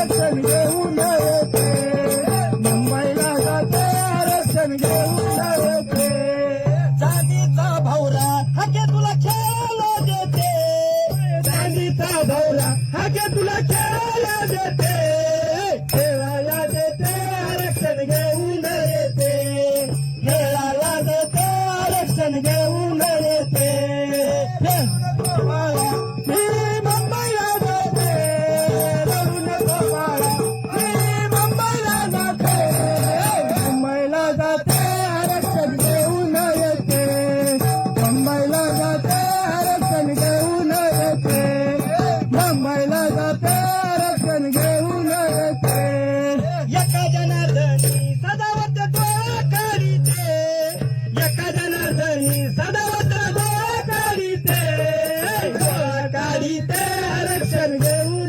आरक्षण घेऊन येते. मुंबईला जाते आरक्षण घेऊन येते. चांदीचा हाके तुला खेळायला देते. चांदीचा भवरा हा तुला खेळायला देते. खेळायला देते आरक्षण घेऊन येते. खेळायला देते आरक्षण घेऊन येते. घ्यायला जाते आरक्षण घेऊन येते एका जनार्दनी सदावत डोळा काढीते एका जनार्दनी सदावत डोळा करीते डोळा काढीते आरक्षण घेऊन